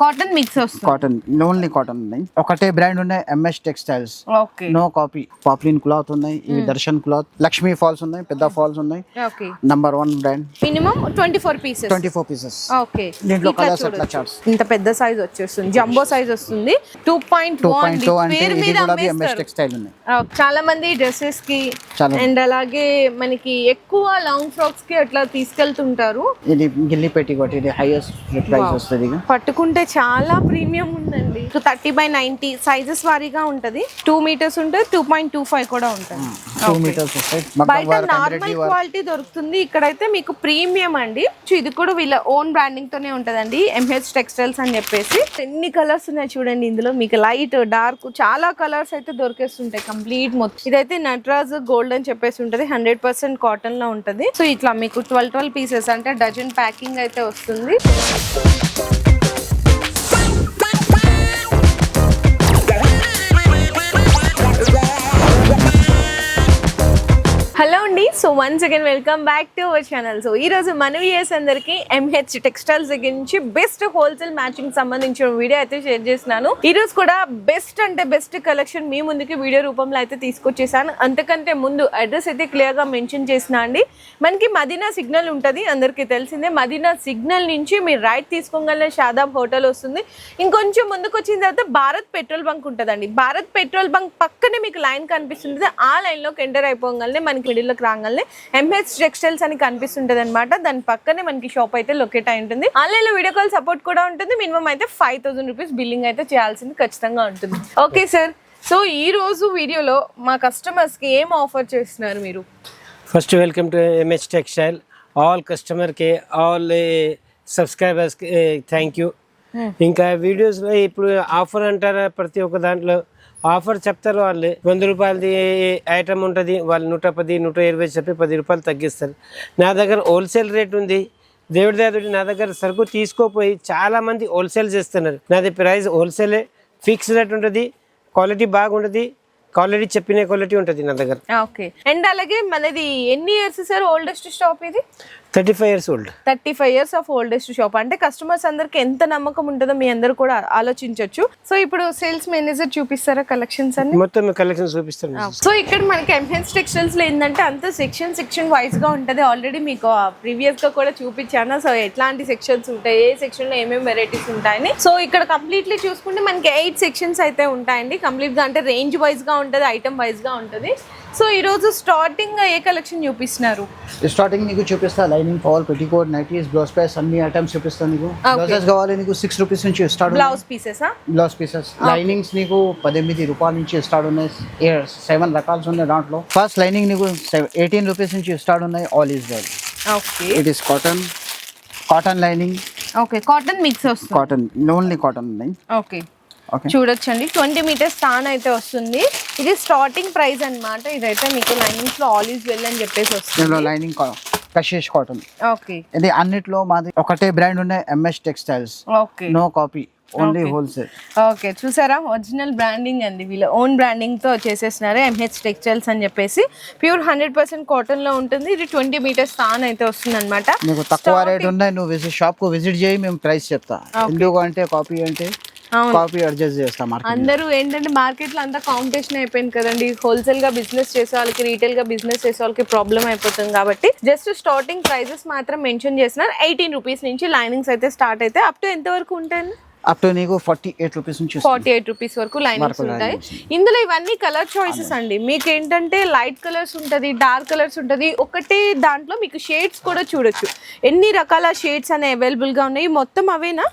Cotton mix వస్తుంది. Cotton only cotton ఉన్నాయి ఒకటే బ్రాండ్ ఉన్నాయి M S textiles okay no copy poplin cloth ఉన్నాయి ఇవి దర్శన్ క్లాత్ లక్ష్మీ ఫాల్స్ ఉన్నాయి పెద్ద ఫాల్స్ ఉన్నాయి. Okay number one brand minimum twenty four pieces twenty four pieces okay దీంట్లో కలర్స్. చార్ట్స్ ఇంత పెద్ద సైజ్ వచ్చేస్తుంది. జంబో సైజ్ వస్తుంది. Two point two point two అంటే ఇది మీద కూడా ఎంఎస్. టెక్స్టైల్ ఉన్నాయి చాలా మంది డ్రెస్సెస్కి. అండ్ అలాగే మనకి ఎక్కువ లాంగ్ ఫ్రాక్స్కి అట్లా తీసుకెళ్తుంటారు. ఇది గిల్లి పెట్టి కొట్టి ఇది హైయెస్ట్ ప్రైస్ వస్తుంది ఇక. పట్టుకుంటే చాలా ప్రీమియం ఉందండి. థర్టీ బై నైన్టీ సైజెస్ వారీగా ఉంటది. టూ మీటర్స్ ఉంటుంది టూ పాయింట్ టూ ఫైవ్ కూడా ఉంటుంది. మగ్గం బయట నార్మల్ క్వాలిటీ దొరుకుతుంది. ఇక్కడైతే మీకు ప్రీమియం అండి. సో ఇది కూడా వీళ్ళ ఓన్ బ్రాండింగ్ తోనే ఉంటదండి. ఎంహెచ్ టెక్స్టైల్స్ అని చెప్పేసి. ఎన్ని కలర్స్ ఉన్నాయి చూడండి ఇందులో. మీకు లైట్ డార్క్ చాలా కలర్స్ అయితే దొరికేస్తుంటాయి కంప్లీట్ మొత్తం. ఇదైతే నటరాజ్ గోల్డ్ అని చెప్పేసి ఉంటది. హండ్రెడ్ పర్సెంట్ కాటన్లో ఉంటది. సో ఇట్లా మీకు ట్వెల్వ్ ట్వెల్వ్ పీసెస్ అంటే డజన్ ప్యాకింగ్ అయితే వస్తుంది. హలో అండి so once again welcome back to our channel so ఈ రోజు మన వ్యూయర్స్ ఎంహెచ్ టెక్స్టైల్స్ గురించి బెస్ట్ హోల్సేల్ మ్యాచింగ్ సంబంధించిన వీడియో అయితే షేర్ చేస్తున్నాను. ఈ రోజు కూడా బెస్ట్ అంటే బెస్ట్ కలెక్షన్ మీ ముందుకి వీడియో రూపంలో అయితే తీసుకొచ్చేసాను. అంతకంటే ముందు అడ్రస్ అయితే క్లియర్గా మెన్షన్ చేసిన అండి. మనకి మదీనా సిగ్నల్ ఉంటుంది అందరికీ తెలిసిందే. మదీనా సిగ్నల్ నుంచి మీరు రైట్ తీసుకోగల షాదాబ్ హోటల్ వస్తుంది. ఇంకొంచెం ముందుకు వచ్చిన తర్వాత భారత్ పెట్రోల్ బంక్ ఉంటుందండి. భారత్ పెట్రోల్ బంక్ పక్కనే మీకు లైన్ కనిపిస్తుంది. ఆ లైన్లోకి ఎంటర్ అయిపోగానే మనకి మిడిల్లోకి రాగానే ఎంహెచ్ టెక్స్టైల్స్ అని కనిపిస్తుంటది అనమాట దాని పక్కనే మనకి షాప్ అయితే లొకేట్ అయి ఉంటుంది. ఆన్లైన్లో వీడియో కాల్ సపోర్ట్ కూడా ఉంటుంది. మినిమం అయితే ఫైవ్ థౌసండ్ రూపీస్ బిల్లింగ్ అయితే చేయాల్సింది ఖచ్చితంగా ఉంటుంది. ఓకే సార్ సో ఈ రోజు వీడియోలో మా కస్టమర్స్కి ఏం ఆఫర్ చేస్తున్నారు మీరు? First welcome to MH textile all కస్టమర్కి ఆల్ సబ్స్క్రైబర్స్కి థ్యాంక్ యూ ఇంకా వీడియోస్లో ఇప్పుడు ఆఫర్ అంటారా ప్రతి ఒక్క దాంట్లో? ఆఫర్ చెప్తారు వాళ్ళు. వంద రూపాయలది ఐటమ్ ఉంటుంది వాళ్ళు నూట పది నూట ఇరవై చెప్పి పది రూపాయలు తగ్గిస్తారు. నా దగ్గర హోల్సేల్ రేట్ ఉంది. దేవుడి దేవుడి నా దగ్గర సరుకు తీసుకోపోయి చాలా మంది హోల్సేల్ చేస్తున్నారు. నాది ప్రైస్ హోల్సేలే. ఫిక్స్ రేట్ ఉంటుంది క్వాలిటీ బాగుంటుంది క్వాలిటీ చెప్పిన క్వాలిటీ ఉంటుంది నా దగ్గర. ఓకే. అండ్ అలాగే మనది ఎన్ని ఇయర్స్ సార్ ఓల్డెస్ట్ షాప్ ఇది? Thirty five years old thirty five years of oldest shop అంటే కస్టమర్స్ అందరికి ఎంత నమ్మకం ఉంటుందో మీ అందరు కూడా ఆలోచించవచ్చు సో ఇప్పుడు సేల్స్ మేనేజర్ చూపిస్తారా కలెక్షన్స్ అన్ని? మొత్తం కలెక్షన్ చూపిస్తాను. సో ఇక్కడ మనకి ఎంహెన్స్ టెక్స్టైల్స్లో ఏంటంటే అంత సెక్షన్ సెక్షన్ వైజ్గా ఉంటది. ఆల్రెడీ మీకు ప్రీవియస్గా కూడా చూపించాను. సో ఎట్లాంటి సెక్షన్స్ ఉంటాయి? ఏ సెక్షన్లో ఏమేమి వెరైటీస్ ఉంటాయని? సో ఇక్కడ కంప్లీట్లీ చూసుకుంటే మనకి ఎయిట్ సెక్షన్స్ అయితే ఉంటాయండి. కంప్లీట్గా అంటే రేంజ్ వైజ్గా ఉంటది ఐటమ్ వైజ్గా ఉంటది. సో ఈ రోజు స్టార్టింగ్ ఏ కలెక్షన్ చూపిస్తున్నారు? స్టార్టింగ్ నీకు చూపిస్తా lining fall petticoat nighties blouse piece అన్ని ఐటమ్స్ చూపిస్తాను నీకు. బ్లౌజెస్ కావాలి నీకు సిక్స్ రూపీస్ నుంచి start blouse pieces blouse pieces linings నీకు పద్దెనిమిది రూపాయల నుంచి స్టార్ట్ ఉన్నాయి. సెవెన్ రకాల్స్ ఉన్నాయి దాంట్లో. ఫస్ట్ లైనింగ్ నీకు ఎయిటీన్ రూపీస్ నుంచి స్టార్ట్ ఉన్నాయి all is well okay it is cotton cotton lining okay cotton mix వస్తుంది. కాటన్ ఓన్లీ కాటన్ ఉన్నాయి. ఓకే చూడొచ్చండి. ట్వంటీ మీటర్స్ తాన్ అయితే వస్తుంది. ఇది స్టార్టింగ్ ప్రైస్ అన్నమాట. ఇదైతే మీకు లైనింగ్స్లో ఆలివ్స్ వెల్ అని చెప్పేసి వస్తుంది. లైనింగ్ కషేష్ కాటన్ ఓకే ఇది అన్నిట్లో మాది ఒకటే బ్రాండ్ ఉన్నాయి MS textiles okay no copy only wholesale okay చూసారా? ఒరిజినల్ బ్రాండింగ్ అండి. వీళ్ళ ఓన్ బ్రాండింగ్తో చేసేసినారు ఎంహెచ్ టెక్స్టైల్స్ అని చెప్పేసి. ప్యూర్ హండ్రెడ్ పర్సెంట్ కాటన్లో ఉంటుంది. ఇది ట్వంటీ మీటర్స్ తాన్ అయితే వస్తుంది అనమాట నీకు తక్కువ రేట్ ఉన్నాయి. నువ్వు విజిట్ షాప్కు విజిట్ చేయి మేము ప్రైస్ చెప్తా. ఎందుకు అంటే కాపీ అంటే. కాపీ అడ్జస్ట్ చేస్తాం మార్కెట్ అందరూ ఏంటంటే మార్కెట్లో అంతా కాంపిటీషన్ అయిపోయింది కదండి. హోల్సేల్గా బిజినెస్ చేసే వాళ్ళకి రీటైల్గా బిజినెస్ చేసే వాళ్ళకి ప్రాబ్లం అయిపోతుంది కాబట్టి జస్ట్ స్టార్టింగ్ ప్రైజెస్ మాత్రం మెన్షన్ చేసినారు ఎయిటీన్ రూపీస్ నుంచి లైనింగ్స్ అయితే స్టార్ట్ అయితే అప్ టు ఎంత వరకు ఉంటాయి అప్ టు నీకు ఫార్టీ ఎయిట్ రూపీస్ నుంచి ఫార్టీ ఎయిట్ రూపీస్ వరకు లైనింగ్స్ ఉంటాయి. ఇందులో ఇవన్నీ కలర్ చాయిసెస్ అండి. మీకు ఏంటంటే లైట్ కలర్స్ ఉంటది డార్క్ కలర్స్ ఉంటది. ఒకటే దాంట్లో మీకు షేడ్స్ కూడా చూడొచ్చు. ఎన్ని రకాల షేడ్స్ అనేవి అవైలబుల్గా ఉన్నాయి? మొత్తం అవేనా?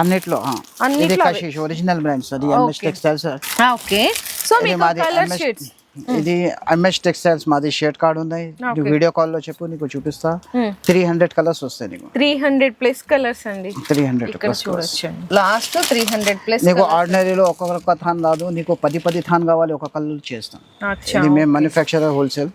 అన్నిట్లో. ఇది. కషిష్ ఒరిజినల్ బ్రాండ్స్ అది M S. Textiles okay. So మీకు మాది కలర్ షేడ్స్ ఇది ఎంఎస్ టెక్స్టైల్స్ మాది షర్ట్ కార్డ్ Okay. వీడియో కాల్లో చెప్పు నీకు చూపిస్తా. త్రీ హండ్రెడ్ కలర్స్ వస్తాయి నీకు. త్రీ హండ్రెడ్ ప్లస్ కలర్స్ అండి. త్రీ హండ్రెడ్ చూడొచ్చండి. లాస్ట్ త్రీ హండ్రెడ్ ప్లస్ నీకు ఆర్డినరీలో ఒక్కొక్క థాన్ రాదు నీకు పది పది థాన్ కావాలి ఒక కలర్ చేస్తాం ఇది మేము మ్యానుఫ్యాక్చరర్ హోల్సేల్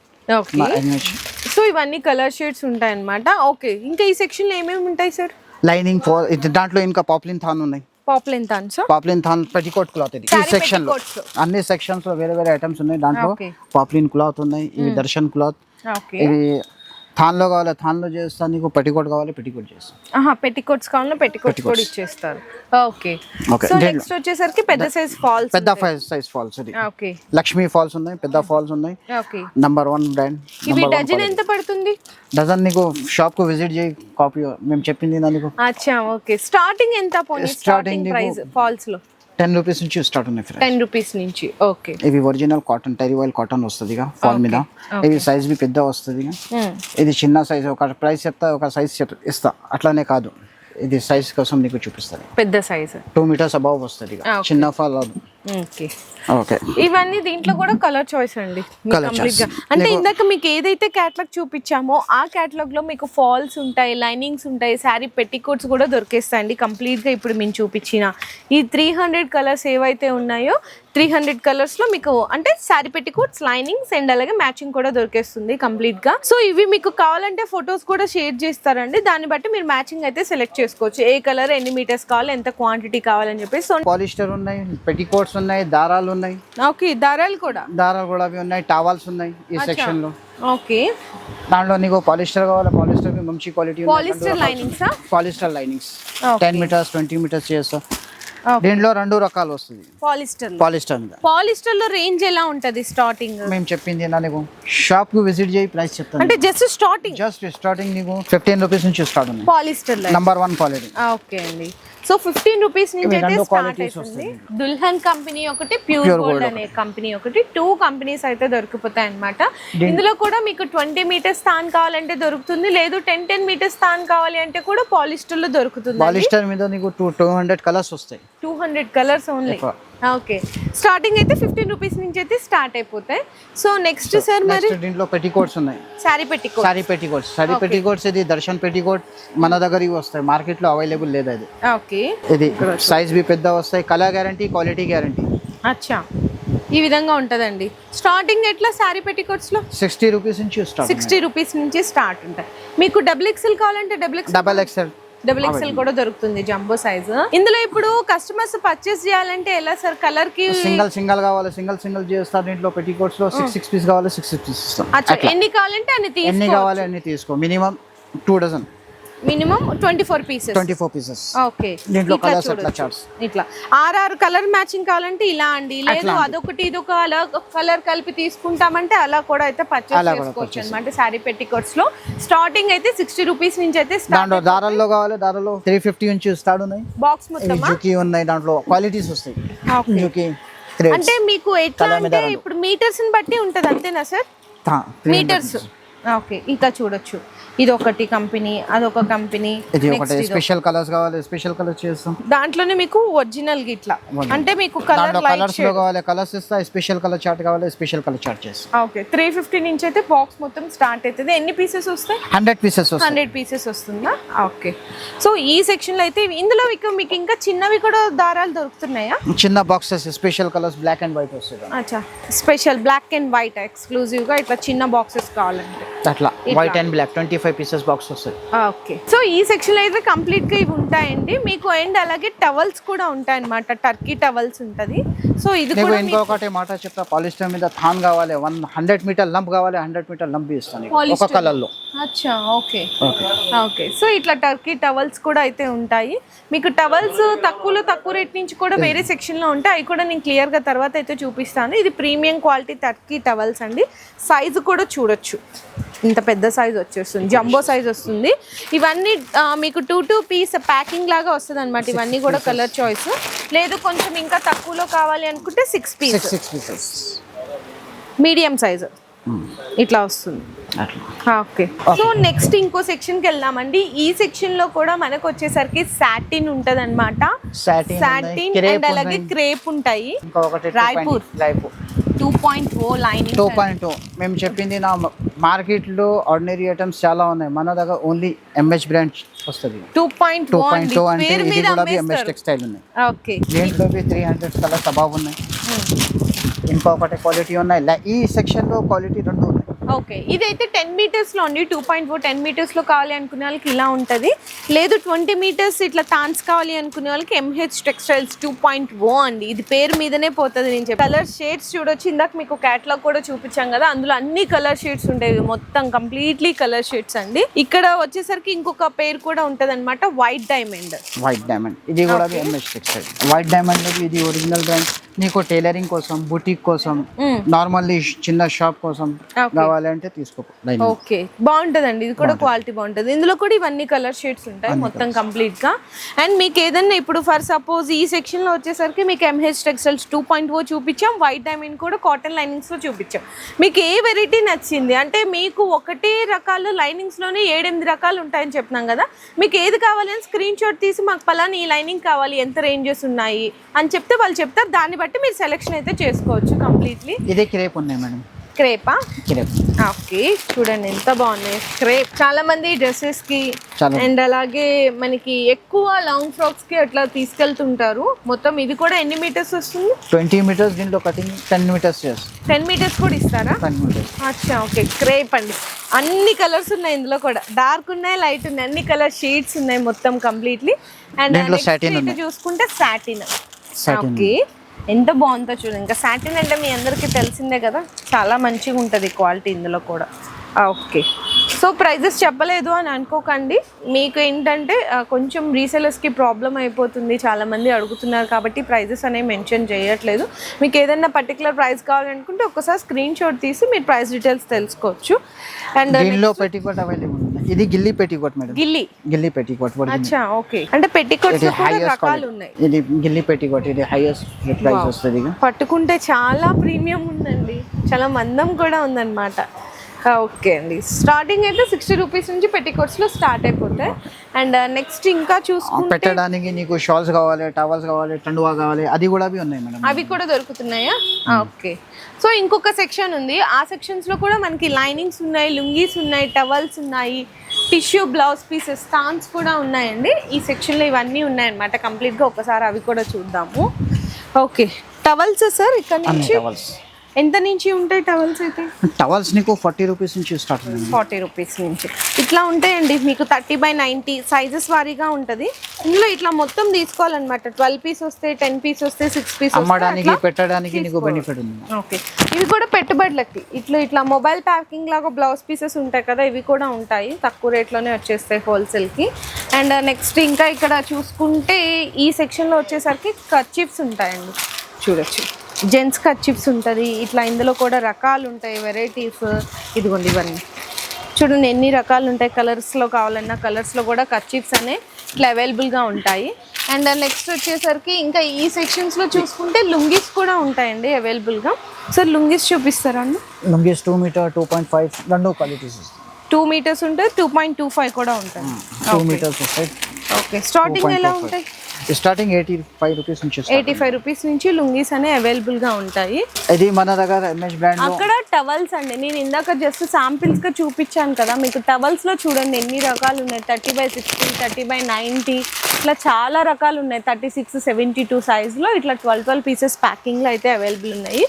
సో ఇవన్నీ కలర్ షేడ్స్ ఉంటాయి అన్నమాట ఓకే. ఇంకా ఈ సెక్షన్లో ఏమేమి ఉంటాయి సార్ లైనింగ్ ఫోర్ దాంట్లో ఇంకా పాపులిన్ థాన్ ఉన్నాయి. పాపులెన్ తాన్ సార్ పాపులిన్ థాన్ పెట్టికోట్ క్లాత్ ఇది. ఈ సెక్షన్లో. అన్ని సెక్షన్స్లో వేరే వేరే ఐటమ్స్ ఉన్నాయి. దాంట్లో. పాపులిన్ క్లాత్ ఉన్నాయి. ఇవి దర్శన్ క్లాత్. ఇవి థాన్లో కావాలి? థాన్లో చేస్తాను నీకు పెట్టికోట్ కావాలి? పెట్టికోట్ చేస్తాను ఆహా పెట్టికోట్స్ కావాలన్నా పెట్టికోట్స్ కూడా ఇచ్చేస్తారు. ఓకే. సో నెక్స్ట్ వచ్చేసరికి పెద్ద సైజ్ ఫాల్స్ పెద్ద సైజ్ ఫాల్స్ ఇది ఓకే. లక్ష్మీ ఫాల్స్ ఉన్నాయి పెద్ద ఫాల్స్ ఉన్నాయి. ఓకే. నంబర్ వన్ బ్రాండ్ ఇవి డజన్ ఎంత పడుతుంది? డజన్ నీకు షాప్కు విజిట్ చేయి కాపీ మేము చెప్పింది నా నీకు అచ్చా ఓకే. స్టార్టింగ్ ఎంత పోనీ? స్టార్టింగ్ ప్రైస్ ఫాల్స్లో? టెన్ రూపీస్ నుంచి స్టార్ట్ ఉన్నాయి ఫ్రెండ్స్. టెన్ రూపీస్ నుంచి ఓకే. ఇవి ఒరిజినల్ కాటన్ టెరివైల్ కాటన్ వస్తుంది ఫాల్ మీద. ఇవి సైజ్ బి పెద్ద వస్తుంది. ఇది చిన్న సైజ్ ఒక ప్రైస్ చెప్తా ఒక సైజ్ ఇస్తా. అట్లానే కాదు. ఇది సైజ్ కోసం నీకు చూపిస్తాను పెద్ద సైజ్ టూ మీటర్స్ అబౌవ్ వస్తుంది. చిన్న ఫాల్ ఓకే. ఓకే. ఇవన్నీ దీంట్లో కూడా కలర్ చాయిస్ అండి. అంటే ఇందాక మీకు ఏదైతే క్యాటలాగ్ చూపించామో ఆ క్యాటలాగ్లో మీకు ఫాల్స్ ఉంటాయి లైనింగ్స్ ఉంటాయి శారీ పెట్టికోట్స్ కూడా దొరికేస్తాయండి. కంప్లీట్గా ఇప్పుడు మేము చూపించిన ఈ త్రీ హండ్రెడ్ కలర్స్ ఏవైతే ఉన్నాయో త్రీ హండ్రెడ్ కలర్స్లో మీకు అంటే శారీ పెట్టికోట్స్ లైనింగ్స్ అండ్ అలాగే మ్యాచింగ్ కూడా దొరికేస్తుంది కంప్లీట్గా. సో ఇవి మీకు కావాలంటే ఫొటోస్ కూడా షేర్ చేస్తారండి. దాన్ని బట్టి మీరు మ్యాచింగ్ అయితే సెలెక్ట్ చేసుకోవచ్చు. ఏ కలర్ ఎన్ని మీటర్స్ కావాలి ఎంత క్వాంటిటీ కావాలని చెప్పేసి. సో పాలిస్టర్ ఉన్నాయి పెట్టికోట్స్ ఉన్నాయి దారాలు ఉన్నాయి. ఓకే దారాలు కూడా? దారాలు కూడా అవి ఉన్నాయి టవల్స్ ఉన్నాయి ఈ సెక్షన్లో ఓకే. దాంట్లో నీకు పాలిస్టర్ కావాలి పాలిస్టర్ మంచి quality polyester linings polyester linings. Ten metres twenty metres చేస్తాం దీంట్లో రెండు రకాలు వస్తుంది. పాలిస్టర్ పాలిస్టర్ పాలిస్టర్లో రేంజ్ ఎలా ఉంటది స్టార్టింగ్ మేము చెప్పింది నీకు? షాప్కు విజిట్ చేయి ప్రైస్ చెప్తాను. అంటే జస్ట్ స్టార్టింగ్ జస్ట్ స్టార్టింగ్ నీకు ఫిఫ్టీన్ రూపీస్ నుంచి స్టార్ట్ ఉన్నాయి. Polyester number one quality okay అండి. సో ఫిఫ్టీన్ రూపీస్ నుంచి అయితే స్టార్ట్ అవుతుంది. దుల్హన్ కంపెనీ ఒకటి ప్యూర్ గోల్డ్ అనే కంపెనీ ఒకటి. టూ కంపెనీస్ అయితే దొరికిపోతాయి అనమాట ఇందులో కూడా మీకు ట్వంటీ మీటర్స్ స్థాన్ కావాలంటే దొరుకుతుంది. లేదు టెన్ టెన్ మీటర్స్ స్థాన్ కావాలి అంటే కూడా పాలిస్టర్లో దొరుకుతుంది పాలిస్టర్ మీద నీకు టూ టూ హండ్రెడ్ కలర్స్ వస్తాయి. Two hundred colours only. Okay starting అయితే ఫిఫ్టీన్ రూపీస్ నుంచి అయితే స్టార్ట్ అయిపోతాయి. సో నెక్స్ట్ సార్ మరి దీంట్లో పెట్టికోట్స్ ఉన్నాయి. శారీ పెట్టుకో సారీ పెట్టికోట్స్ సారీ పెట్టికోట్స్ ఇది దర్శన్ పెట్టికోట్ మన దగ్గర ఇవి వస్తాయి. మార్కెట్లో అవైలబుల్ లేదు అది ఓకే ఇది సైజ్ బి పెద్ద వస్తాయి. కలర్ గ్యారంటీ క్వాలిటీ గ్యారంటీ అచ్చా. ఈ విధంగా ఉంటుందండి. స్టార్టింగ్ ఎట్లా శారీ పెట్టికోట్స్లో? సిక్స్టీ రూపీస్ నుంచి స్టార్ట్ సిక్స్టీ రూపీస్ నుంచి స్టార్ట్ ఉంటాయి. మీకు డబుల్ ఎక్స్ఎల్ కావాలంటే double XL double XL double XL కూడా దొరుకుతుంది జంబో సైజ్ ఇందులో ఇప్పుడు కస్టమర్స్ పర్చేస్ చేయాలంటే ఎలా సార్ కలర్కి సింగల్ సింగల్ కావాలి సింగల్ సింగల్ చేస్తారు దీంట్లో పెట్టికోట్స్లో సిక్స్ సిక్స్ పీస్ కావాలి సిక్స్ సిక్స్ పీస్ ఎన్ని కావాలంటే అన్ని ఎన్ని తీసుకో కావాలి అన్ని తీసుకో. Minimum two dozen minimum twenty four pieces. Twenty four pieces. Okay. దీంట్లో colours ఎట్లా charts? ఇట్లా. ఆర్ఆర్ కలర్ మ్యాచింగ్ కావాలంటే ఇలా అండి. లేదు. అదొకటి ఇదొక అలా కలర్ కలిపి తీసుకుంటామంటే అలా కూడా అయితే పర్చేస్ చేసుకోవచ్చు అనమాట శారీ పెట్టికోట్స్లో. స్టార్టింగ్ అయితే సిక్స్టీ రూపీస్ నుంచి అయితే దాంట్లో దారాల్లో కావాలి దారాల్లో త్రీ ఫిఫ్టీ నుంచి స్టార్ట్ ఉన్నాయి. బాక్స్ మొత్తం జుకి ఉన్నాయి దాంట్లో. క్వాలిటీస్ వస్తాయి. జుకి అంటే మీకు ఎట్లా అంటే. ఇప్పుడు మీటర్స్ బట్టి ఉంటది అంతేనా సార్? Metres okay. ఇక చూడొచ్చు. ఇది ఒకటి కంపెనీ అదొక కంపెనీ. ఇది ఒకటి. స్పెషల్ కలర్స్ కావాలి స్పెషల్ కలర్స్ చేస్తాం. దాంట్లోనే మీకు ఒరిజినల్ గిట్లా అంటే మీకు కలర్ కలర్స్లో కావాలి కలర్స్ ఇస్తా స్పెషల్ కలర్ చార్ట్ కావాలి స్పెషల్ కలర్ చార్ట్ చేస్తాం. ఓకే త్రీ ఫిఫ్టీ నుంచి అయితే బాక్స్ మొత్తం స్టార్ట్ అవుతుంది ఎన్ని పీసెస్ వస్తాయి? హండ్రెడ్ పీసెస్ హండ్రెడ్ పీసెస్ వస్తుందా? ఓకే సో ఈ సెక్షన్లో అయితే ఇవి- ఇందులో మీకు మీకు ఇంకా చిన్నవి కూడా దారాలు దొరుకుతున్నాయా? చిన్న boxes special colours black and white అచ్చా. స్పెషల్ బ్లాక్ అండ్ వైట్ ఎక్స్క్లూజివ్గా ఇట్లా చిన్న బాక్సెస్ కావాలంటే. అట్లా. White and black twenty five pieces box వస్తాయి. ఓకే. సో ఈ సెక్షన్లో అయితే కంప్లీట్గా ఇవి ఉంటాయండి. మీకు అండ్ అలాగే టవల్స్ కూడా ఉంటాయి అనమాట టర్కీ టవల్స్ ఉంటుంది. సో ఇది కూడా ఇంకొకటి మాట చెప్తా. పాలిస్టర్ మీద థాన్ కావాలి వన్ హండ్రెడ్ మీటర్ లంప్ కావాలి హండ్రెడ్ మీటర్ లంప్ ఇస్తాను. ఒక Polyester. కలర్లో అచ్చా ఓకే. ఓకే. సో ఇట్లా టర్కీ టవల్స్ కూడా అయితే ఉంటాయి. మీకు టవల్స్ తక్కువలో తక్కువ రేట్ నుంచి కూడా వేరే సెక్షన్లో ఉంటాయి. అవి కూడా నేను క్లియర్గా తర్వాత అయితే చూపిస్తాను. ఇది ప్రీమియం క్వాలిటీ టర్కీ టవల్స్ అండి. సైజు కూడా చూడొచ్చు. ఇంత పెద్ద సైజ్ వచ్చేస్తుంది. జంబో సైజ్ వస్తుంది. ఇవన్నీ మీకు టూ టూ పీస్ ప్యాకింగ్ లాగా వస్తుంది అనమాట ఇవన్నీ కూడా కలర్ చాయిస్ లేదు కొంచెం ఇంకా తక్కువలో కావాలి అనుకుంటే six piece six pieces medium size ఇట్లా వస్తుంది. ఓకే. సో నెక్స్ట్ ఇంకో సెక్షన్కి వెళ్దామండి. ఈ సెక్షన్లో కూడా మనకు వచ్చేసరికి సాటిన్ ఉంటది అనమాట సాటిన్ అండ్ అలాగే. క్రేప్ ఉంటాయి. Raipur. Raipur two point O lining two point two మేము చెప్పింది నా మార్కెట్లో ఆర్డినరీ ఐటమ్స్ చాలా ఉన్నాయి. మన దగ్గర ఓన్లీ ఎంహెచ్ బ్రాండ్ వస్తుంది. Two point two O point two అంటే ఇది కూడా ఎంఎస్ టెక్స్టైల్ ఉన్నాయి. ఓకే. దీంట్లో త్రీ హండ్రెడ్ కలర్స్ అబావ్ ఉన్నాయి. ఇంకొకటి క్వాలిటీ ఉన్నాయి. ల- ఈ సెక్షన్లో క్వాలిటీ రెండు ఓకే. ఇదైతే టెన్ మీటర్స్లో అండి. టూ పాయింట్ ఫోర్ టెన్ మీటర్స్లో కావాలి అనుకునే వాళ్ళకి ఇలా ఉంటది. లేదు ట్వంటీ మీటర్స్ ఇట్లా తాన్స్ కావాలి అనుకునే వాళ్ళకి MH textiles two point O అండి. ఇది పేరు మీదనే పోతుంది నేను చెప్పి కలర్ షేడ్స్ చూడొచ్చు. ఇందాక మీకు క్యాటలాగ్ కూడా చూపించాం కదా. అందులో అన్ని కలర్ షేడ్స్ ఉంటాయి. మొత్తం కంప్లీట్లీ కలర్ షేడ్స్ అండి. ఇక్కడ వచ్చేసరికి ఇంకొక పేరు కూడా ఉంటది అనమాట వైట్ డైమండ్ వైట్ డైమండ్ ఇది కూడా టెక్స్టైల్ వైట్ డైమండ్ ఇది ఒరిజినల్ బ్రాండ్ నీకు టైలరింగ్ కోసం బుటీక్ కోసం నార్మల్లీ చిన్న షాప్ కోసం. కావాలంటే తీసుకో ఓకే. బాగుంటదండి. ఇది కూడా క్వాలిటీ బాగుంటది. ఇందులో కూడా ఇవన్నీ కలర్ షేడ్స్ ఉంటాయి మొత్తం కంప్లీట్గా అండ్ మీకు ఏదన్నా ఇప్పుడు ఫర్ సపోజ్ ఈ సెక్షన్లో వచ్చేసరికి మీకు MH textiles two point O చూపించాం. వైట్ డైమండ్ కూడా కాటన్ లైనింగ్స్లో చూపించాం. మీకు ఏ వెరైటీ నచ్చింది? అంటే మీకు ఒకటే రకాలు లైనింగ్స్లోనే ఏడెనిమిది రకాలు ఉంటాయని చెప్తున్నాం కదా. మీకు ఏది కావాలని స్క్రీన్ షాట్ తీసి మాకు పలానా ఈ లైనింగ్ కావాలి ఎంత రేంజెస్ ఉన్నాయి అని చెప్తే వాళ్ళు చెప్తారు. దాన్ని బట్టి మీరు సెలెక్షన్ అయితే చేసుకోవచ్చు కంప్లీట్లీ ఇదే క్రేప్ ఉన్నాయి మేడం. క్రేపా? క్రేప్. ఓకే చూడండి ఎంత బాగున్నాయి. క్రేప్. చాలా మంది డ్రెస్సెస్కి అండ్ అలాగే మనకి ఎక్కువ లాంగ్ ఫ్రాక్స్కి అట్లా తీసుకెళ్తుంటారు. మొత్తం ఇది కూడా ఎన్ని మీటర్స్ వస్తుంది? ట్వంటీ మీటర్స్ దీంట్లో cutting ten metres ten metres కూడా ఇస్తారా? టెన్ మీటర్స్ అచ్చా ఓకే క్రేప్ అండి. అన్ని కలర్స్ ఉన్నాయి ఇందులో కూడా. డార్క్ ఉన్నాయి లైట్ ఉన్నాయి అన్ని కలర్ షీట్స్ ఉన్నాయి మొత్తం కంప్లీట్లీ అండ్. చూసుకుంటే సాటిన్. ఓకే. ఎంత బాగుందో చూడండి. ఇంకా సాటిన్ అంటే మీ అందరికీ తెలిసిందే కదా? చాలా మంచిగా ఉంటుంది క్వాలిటీ ఇందులో కూడా. ఓకే సో ప్రైజెస్ చెప్పలేదు అని అనుకోకండి. మీకు ఏంటంటే కొంచెం రీసెలర్స్కి ప్రాబ్లం అయిపోతుంది. చాలా మంది అడుగుతున్నారు కాబట్టి ప్రైజెస్ అనేవి మెన్షన్ చేయట్లేదు. మీకు ఏదైనా పర్టికులర్ ప్రైస్ కావాలనుకుంటే ఒకసారి స్క్రీన్ షాట్ తీసి మీరు ప్రైస్ డీటెయిల్స్ తెలుసుకోవచ్చు. అండ్ దీనిలో పెట్టికోట్ అవైలబుల్ ఉంది ఇది గిల్లీ పెట్టికోట్ మేడం. గిల్లి? గిల్లీ పెట్టికోట్ అచ్చా ఓకే. అంటే హైయెస్ట్ రకాలు ఉన్నాయి. ఇది గిల్లీ పెట్టికోట్ ఇది హైయెస్ట్ ప్రైస్ వస్తుంది పట్టుకుంటే చాలా ప్రీమియం ఉందండి. చాలా మందం కూడా ఉందన్నమాట. ఓకే అండి. స్టార్టింగ్ అయితే సిక్స్టీ రూపీస్ నుంచి పెట్టికోట్స్లో స్టార్ట్ అయిపోతాయి. అండ్ నెక్స్ట్ ఇంకా చూసుకుంటే పెట్టడానికి నీకు షాల్స్ కావాలి టవల్స్ కావాలి టండువా కావాలి అది కూడా అవి ఉన్నాయి మేడం. అవి కూడా దొరుకుతున్నాయా? ఓకే. సో ఇంకొక సెక్షన్ ఉంది. ఆ సెక్షన్స్లో కూడా మనకి లైనింగ్స్ ఉన్నాయి లుంగీస్ ఉన్నాయి టవల్స్ ఉన్నాయి టిష్యూ బ్లౌజ్ పీసెస్ స్థాన్స్ కూడా ఉన్నాయండి. ఈ సెక్షన్లో ఇవన్నీ ఉన్నాయన్నమాట. కంప్లీట్గా ఒకసారి అవి కూడా చూద్దాము. ఓకే. టవల్స్ సార్ ఇక్కడ నుంచి? ఎంత నుంచి ఉంటాయి టవల్స్ అయితే? టవల్స్ నీకు ఫార్టీ రూపీస్ నుంచి స్టార్ట్ ఫార్టీ రూపీస్ నుంచి. ఇట్లా ఉంటాయండి మీకు థర్టీ బై నైంటీ సైజెస్ వారీగా ఉంటుంది. ఇందులో ఇట్లా మొత్తం తీసుకోవాలన్నమాట. ట్వెల్వ్ పీస్ వస్తే టెన్ పీస్ వస్తే సిక్స్ పీస్ అమ్మడానికి పెట్టడానికి నీకు బెనిఫిట్ ఉంది. ఓకే ఇవి కూడా పెట్టుబడులకి. ఇట్లా ఇట్లా మొబైల్ ప్యాకింగ్ లాగా బ్లౌజ్ పీసెస్ ఉంటాయి కదా ఇవి కూడా ఉంటాయి. తక్కువ రేట్లోనే వచ్చేస్తాయి హోల్సేల్కి అండ్ నెక్స్ట్ ఇంకా ఇక్కడ చూసుకుంటే ఈ సెక్షన్లో వచ్చేసరికి కర్చిప్స్ ఉంటాయండి. చూడొచ్చు. జెంట్స్ కర్చిప్స్ ఉంటుంది. ఇట్లా ఇందులో కూడా రకాలు ఉంటాయి వెరైటీస్. ఇదిగోండి ఇవన్నీ. చూడండి ఎన్ని రకాలు ఉంటాయి కలర్స్లో కావాలన్నా కలర్స్లో కూడా కర్చిప్స్ అనే ఇట్లా అవైలబుల్గా ఉంటాయి. అండ్ నెక్స్ట్ వచ్చేసరికి ఇంకా ఈ సెక్షన్స్లో చూసుకుంటే లుంగీస్ కూడా ఉంటాయండి అవైలబుల్గా. సార్ లుంగీస్ చూపిస్తారా అండి? Lungis two metre two point five రెండు క్వాలిటీస్. టూ మీటర్స్ ఉంటాయి టూ పాయింట్ టూ ఫైవ్ కూడా ఉంటుంది టూ మీటర్స్ వస్తాయి. ఓకే స్టార్టింగ్ ఎలా ఉంటాయి? స్టార్టింగ్ ఎయిటీ ఫైవ్ రూపీస్ నుంచి. ఎయిటీ ఫైవ్ రూపీస్ నుంచి లుంగీస్ అనే అవైలబుల్గా ఉంటాయి. ఇది మన దగ్గర ఎంఎస్ బ్రాండ్ అక్కడ టవల్స్ అండి. నేను ఇందాక జస్ట్ శాంపిల్స్గా చూపించాను కదా మీకు టవల్స్లో చూడండి ఎన్ని రకాలు ఉన్నాయి. Thirty by sixty thirty by ninety ఇట్లా చాలా రకాలు ఉన్నాయి. థర్టీ సిక్స్ సెవెంటీ టూ లో ఇట్లా ట్వెల్వ్ ట్వెల్వ్ పీసెస్ ప్యాకింగ్లో అయితే అవైలబుల్ ఉన్నాయి.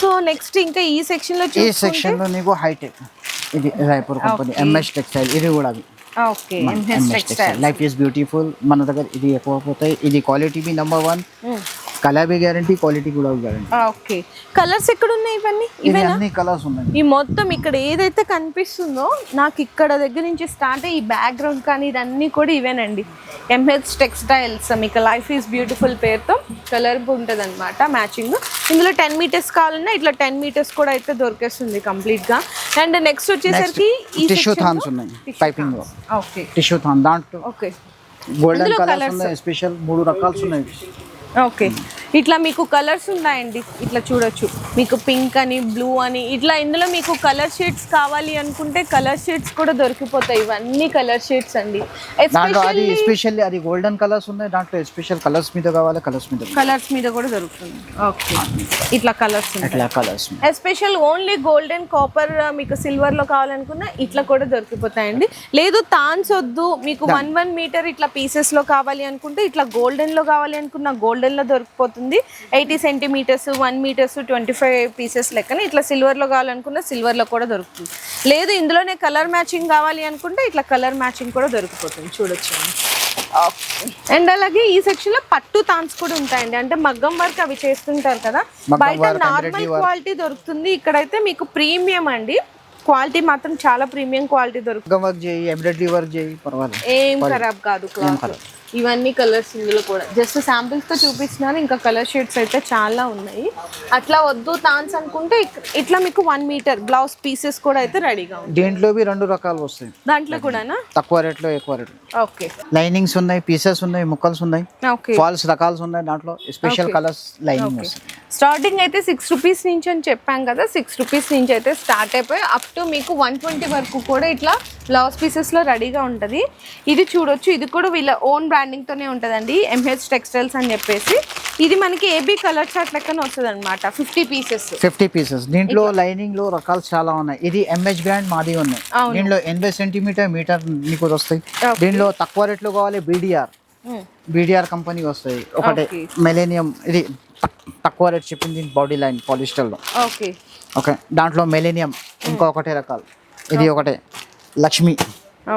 సో నెక్స్ట్ ఇంకా ఈ సెక్షన్లో ఈ సెక్షన్లో నీకు హైటెక్ ఇది రాయపూర్ కంపెనీ ఎంఎస్ టెక్స్టైల్ ఇది కూడా అది. Okay MH textile life is beautiful మన దగ్గర ఇది ఎక్కువ పోతాయి ఇది quality B number one Hmm. Colour B guarantee quality కూడా గ్యారంటీ. ఓకే. కలర్స్ ఎక్కడ ఉన్నాయి ఇవన్నీ? ఇది ఇవేనా? అన్ని కలర్స్ ఉన్నాయి. ఈ మొత్తం ఇక్కడ ఏదైతే కనిపిస్తుందో నాకు ఇక్కడ దగ్గర నుంచి స్టార్ట్ అయ్యి ఈ బ్యాక్గ్రౌండ్ కానీ ఇదన్నీ కూడా ఇవేనండి. ఎంహెచ్ టెక్స్టైల్స్ మీకు లైఫ్ ఈజ్ బ్యూటిఫుల్ పేరుతో కలర్ ఉంటుంది అనమాట మ్యాచింగ్ ఇందులో టెన్ మీటర్స్ కావాలన్నా ఇట్లా టెన్ మీటర్స్ కూడా అయితే దొరికేస్తుంది కంప్లీట్గా అండ్ నెక్స్ట్ వచ్చేసరికి ఈ టిష్యూ థాన్స్ ఉన్నాయి పైపింగ్ ఓకే టిష్యూ థాన్ దాంట్లో ఓకే గోల్డెన్ కలర్స్. ఉన్నాయి స్పెషల్ మూడు రకాలు ఉన్నాయి. ఓకే ఇట్లా మీకు కలర్స్ ఉన్నాయండి. ఇట్లా చూడొచ్చు. మీకు పింక్ అని బ్లూ అని ఇట్లా ఇందులో మీకు కలర్ షేడ్స్ కావాలి అనుకుంటే కలర్ షేడ్స్ కూడా దొరికిపోతాయి. ఇవన్నీ కలర్ షేడ్స్ అండి. అది ఎస్పెషల్లీ అది గోల్డెన్ కలర్స్ ఉన్నాయి. దాంట్లో స్పెషల్ కలర్స్ మీద కావాలి కలర్స్ మీద కలర్స్ మీద కూడా దొరుకుతుంది. ఓకే ఇట్లా కలర్స్ అట్లా colours special only golden copper మీకు సిల్వర్లో కావాలనుకున్నా ఇట్లా కూడా దొరికిపోతాయండి. లేదు తాన్స్ వద్దు. మీకు వన్ వన్ మీటర్ ఇట్లా పీసెస్లో కావాలి అనుకుంటే ఇట్లా గోల్డెన్లో కావాలి అనుకున్న గోల్డెన్లో దొరికిపోతాయి. అవుతుంది. Eighty centimetres one metres twenty five pieces లెక్కన ఇట్లా సిల్వర్లో కావాలనుకున్న సిల్వర్లో కూడా దొరుకుతుంది. లేదు ఇందులోనే కలర్ మ్యాచింగ్ కావాలి అనుకుంటే ఇట్లా కలర్ మ్యాచింగ్ కూడా దొరికిపోతుంది. చూడొచ్చు. అండ్ అలాగే ఈ సెక్షన్లో పట్టు తాన్స్ కూడా ఉంటాయండి. అంటే మగ్గం వర్క్ అవి చేస్తుంటారు కదా. బయట నార్మల్. క్వాలిటీ దొరుకుతుంది. ఇక్కడైతే మీకు ప్రీమియం అండి. క్వాలిటీ మాత్రం చాలా ప్రీమియం క్వాలిటీ దొరుకుతుంది వర్క్ చేయి ఎంబ్రాయిడరీ వర్క్ చేయి పర్వాలేదు. ఏం ఖరాబ్ కాదు క్లాత్. ఇవన్నీ కలర్స్ ఇందులో కూడా. జస్ట్ శాంపిల్స్తో చూపిస్తున్నాను ఇంకా కలర్ షేడ్స్ అయితే చాలా ఉన్నాయి. అట్లా వద్దు తాన్స్ అనుకుంటే ఇట్లా మీకు వన్ మీటర్ బ్లౌజ్ పీసెస్ కూడా అయితే రెడీగా ఉంది దీంట్లో రెండు రకాలు వస్తాయి. దాంట్లో కూడానా? తక్కువ రేట్లో ఎక్కువ రేట్లో ఓకే. లైనింగ్స్ ఉన్నాయి పీసెస్ ఉన్నాయి ముక్కల్స్ ఉన్నాయి. ఓకే. ఫాల్స్ రకాల్స్ ఉన్నాయి దాంట్లో స్పెషల్ కలర్స్ లైనింగ్ స్టార్టింగ్ అయితే సిక్స్ రూపీస్ నుంచి అని చెప్పాం కదా సిక్స్ రూపీస్ నుంచి అయితే స్టార్ట్ అయిపోయి అప్ టు మీకు వన్ ట్వంటీ వరకు కూడా ఇట్లా బ్లౌజ్ పీసెస్లో రెడీగా ఉంటుంది. ఇది చూడొచ్చు. ఇది కూడా వీళ్ళ ఓన్ బ్రాండింగ్తోనే ఉంటుందండి. ఎంహెచ్ టెక్స్టైల్స్ అని చెప్పేసి. ఇది మనకి ఏబీ కలర్ చార్ట్ లెక్కన వస్తుంది అనమాట ఫిఫ్టీ పీసెస్ ఫిఫ్టీ పీసెస్ దీంట్లో లైనింగ్లో రకాలు చాలా ఉన్నాయి. ఇది ఎంహెచ్ బ్రాండ్ మాది ఉన్నాయి. దీంట్లో ఎనభై సెంటీమీటర్ మీటర్ మీకు వస్తాయి. దీంట్లో తక్కువ రేట్లో కావాలి బీడిఆర్ బీడిఆర్ కంపెనీ వస్తాయి. ఒకటే. మెలేనియం ఇది తక్- తక్కువ రేట్ చెప్పింది బాడీ లైన్ పాలిస్టర్లో. ఓకే. ఓకే. దాంట్లో మెలేనియం ఇంకొకటే రకాలు. ఇది ఒకటే. లక్ష్మి.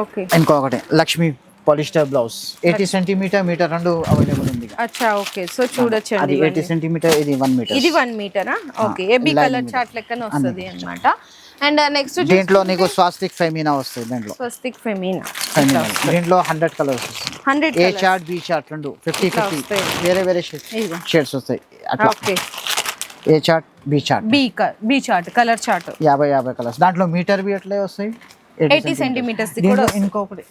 ఓకే. ఇంకొకటి Lakshmi polyester blouse eighty centimetre metre రెండు అవైలబుల్ ఉంది అచ్చా ఓకే. సో చూడొచ్చండి అది ఎయిటీ. సెంటీమీటర్ ఇది వన్ మీటర్ ఇది వన్ మీటరా ఓకే. AB colour. చార్ట్ లెక్కన వస్తుంది అనమాట అండ్ నెక్స్ట్ దీంట్లో నీకు స్వాస్తిక్ ఫెమినా వస్తాయి దీంట్లో. స్వస్తిక్ ఫెమీనా ఫెమినా దీంట్లో hundred colours hundred A chart B chart రెండు. Fifty fifty. వేరే వేరే. షేడ్స్ వస్తాయి. అట్లా. Okay. A chart B chart B B chart colour chart యాభై యాభై కలర్స్ దాంట్లో మీటర్ బి అట్లే వస్తాయి? ఎయిటీ సెంటీమీటర్స్ కూడా ఇంకొకటి.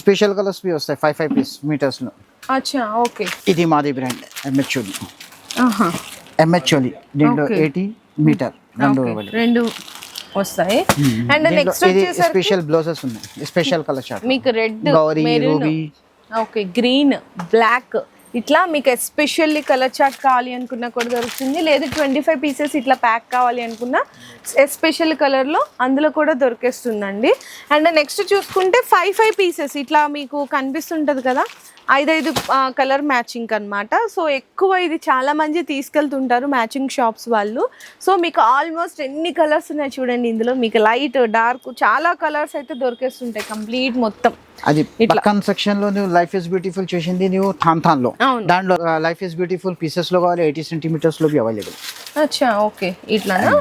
స్పెషల్ కలర్స్ బి వస్తాయి ఫైవ్ ఫైవ్ పీస్ మీటర్స్లో. అచ్చా ఓకే. ఇది మాది బ్రాండ్ ఎంహెచ్ చోలి ఆహా. ఎంహెచ్ చోలి దీంట్లో Okay. ఎయిటీ మీటర్ రెండు. రెండు వస్తాయి. అండ్ నెక్స్ట్ ఇది స్పెషల్ బ్లౌజెస్ ఉన్నాయి స్పెషల్ కలర్ చార్ట్ మీకు red Gauri maroon ruby okay green black ఇట్లా మీకు ఎస్పెషల్లీ కలర్ చార్ట్ కావాలి అనుకున్నా కూడా దొరుకుతుంది. లేదు ట్వంటీ ఫైవ్ పీసెస్ ఇట్లా ప్యాక్ కావాలి అనుకున్నా ఎస్పెషల్ కలర్లో అందులో కూడా దొరికేస్తుందండి. అండ్ నెక్స్ట్ చూసుకుంటే ఫైవ్ ఫైవ్ పీసెస్ ఇట్లా మీకు కనిపిస్తుంటుంది కదా? ఐదైదు కలర్ మ్యాచింగ్ అన్నమాట. సో ఎక్కువ ఇది చాలా మంది తీసుకెళ్తుంటారు మ్యాచింగ్ షాప్స్ వాళ్ళు. సో మీకు ఆల్మోస్ట్ ఎన్ని కలర్స్ ఉన్నాయి చూడండి ఇందులో. మీకు లైట్ డార్క్ చాలా కలర్స్ అయితే దొరికేస్తుంటాయి కంప్లీట్ మొత్తం. అది ఇట్లా. పక్కన సెక్షన్లో నువ్వు లైఫ్ ఇస్ బ్యూటిఫుల్ చేసింది నువ్వు థాన్ థాన్లో. దాంట్లో లైఫ్ ఇస్ బ్యూటిఫుల్ పీసెస్లో కావాలి ఎయిటీ సెంటీమీటర్స్లో అవైలబుల్ అచ్చా ఓకే. ఇట్లానా?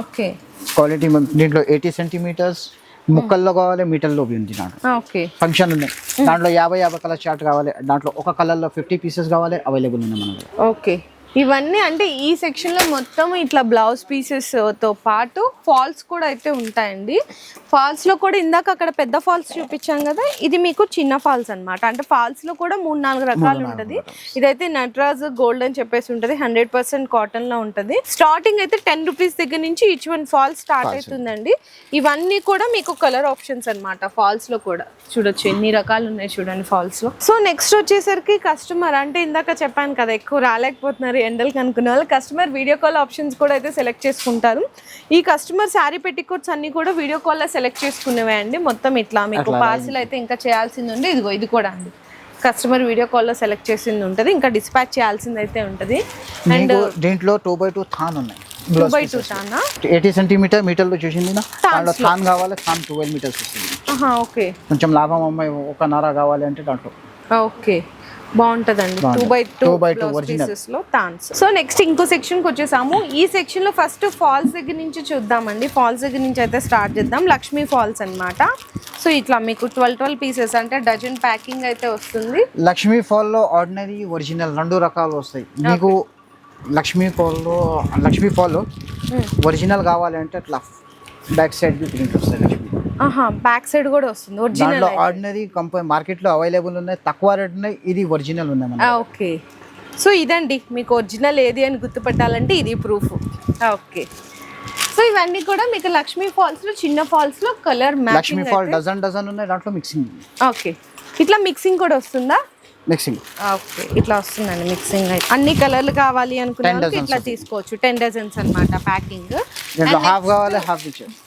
ఓకే. క్వాలిటీ దీంట్లో ఎయిటీ సెంటీమీటర్స్ ముక్కల్లో కావాలి మీటర్లో ఉంది ఓకే. ఫంక్షన్ ఉన్నాయి దాంట్లో యాభై యాభై కలర్ చార్ట్ కావాలి దాంట్లో ఒక కలర్లో ఫిఫ్టీ పీసెస్ కావాలి అవైలబుల్ ఉన్నాయి మన దగ్గర. ఓకే. ఇవన్నీ అంటే ఈ సెక్షన్లో మొత్తం ఇట్లా బ్లౌజ్ పీసెస్తో పాటు ఫాల్స్ కూడా అయితే ఉంటాయండి. ఫాల్స్లో కూడా ఇందాక అక్కడ పెద్ద ఫాల్స్ చూపించాం కదా ఇది మీకు చిన్న ఫాల్స్ అన్నమాట. అంటే ఫాల్స్లో కూడా మూడు నాలుగు రకాలు ఉంటుంది. ఇదైతే నటరాజ్ గోల్డ్ అని చెప్పేసి ఉంటుంది. హండ్రెడ్ పర్సెంట్ కాటన్లో ఉంటుంది. స్టార్టింగ్ అయితే టెన్ రూపీస్ దగ్గర నుంచి ఈచ్ వన్ ఫాల్స్ స్టార్ట్ అవుతుందండి. ఇవన్నీ కూడా మీకు కలర్ ఆప్షన్స్ అనమాట ఫాల్స్లో కూడా. చూడొచ్చు ఎన్ని రకాలు ఉన్నాయి చూడండి ఫాల్స్లో. సో నెక్స్ట్ వచ్చేసరికి కస్టమర్ అంటే ఇందాక చెప్పాను కదా ఎక్కువ రాలేకపోతున్నారు ఎండలు అనుకునే వాళ్ళు కస్టమర్ వీడియో కాల్ ఆప్షన్స్ కూడా అయితే సెలెక్ట్ చేసుకుంటారు. ఈ కస్టమర్ శారీ పెట్టికోట్స్ అన్ని కూడా వీడియో కాల్లో సెలెక్ట్ చేసుకునేవే అండి. మొత్తం ఇట్లా మీకు పార్సిల్ అయితే ఇంకా చేయాల్సింది ఉంది ఇదిగో ఇది కూడా అండి. కస్టమర్ వీడియో కాల్లో సెలెక్ట్ చేసింది ఉంటుంది. ఇంకా డిస్పాచ్ చేయాల్సింది అయితే ఉంటుంది. అండ్ దీంట్లో టూ బై టూ థాన్ ఉన్నాయి. Two by two eighty centimetre మీటర్లో చూసింది దాంట్లో. థాన్ కావాలి థాన్ ట్వెల్వ్ మీటర్స్ వస్తుంది ఓకే కొంచెం లాభం అమ్మాయి ఒక నర కావాలి అంటే దాంట్లో. ఓకే బాగుంటదండి. Two. By two blouse original. పీసెస్లో తాన్స్. సో నెక్స్ట్ ఇంకో సెక్షన్కి వచ్చేసాము. ఈ సెక్షన్లో ఫస్ట్ ఫాల్స్ దగ్గర నుంచి చూద్దామండి. ఫాల్స్ దగ్గర నుంచి అయితే స్టార్ట్ చేద్దాం. లక్ష్మీ ఫాల్స్ అన్నమాట. సో ఇట్లా మీకు ట్వెల్వ్ ట్వెల్వ్ పీసెస్ అంటే డజన్ ప్యాకింగ్ అయితే వస్తుంది. లక్ష్మీ ఫాల్లో ఆర్డినరీ ఒరిజినల్ రెండు రకాలు వస్తాయి. మీకు లక్ష్మీ ఫాల్లో లక్ష్మీ ఫాల్లో ఒరిజినల్ కావాలంటే అట్లా బ్యాక్ సైడ్ ప్రింట్ వస్తాయి లక్ష్మీ బ్యాక్ సైడ్ కూడా వస్తుంది ఒరిజినల్ ఆర్డినరీ కంపెనీ మార్కెట్లో అవైలబుల్ ఉన్నాయి తక్కువ రేట్ ఉన్నాయి ఇది ఒరిజినల్ ఉన్నాయి ఓకే సో ఇదండి మీకు ఒరిజినల్ ఏది అని గుర్తుపట్టాలంటే ఇది ప్రూఫ్ ఓకే సో ఇవన్నీ కూడా మీకు లక్ష్మీ ఫాల్స్లో చిన్న ఫాల్స్లో colour Lakshmi fall dozen dozen ఉన్నాయి దాంట్లో మిక్సింగ్ ఓకే ఇట్లా మిక్సింగ్ కూడా వస్తుందా? మిక్సింగ్. ఓకే. ఇట్లా వస్తుందండి మిక్సింగ్ అయితే. అన్ని కలర్లు కావాలి అనుకునే Ten వాళ్ళకి dozens. ఇట్లా. తీసుకోవచ్చు. టెన్ డజన్స్ అన్నమాట ప్యాకింగ్. హాఫ్ కావాలి హాఫ్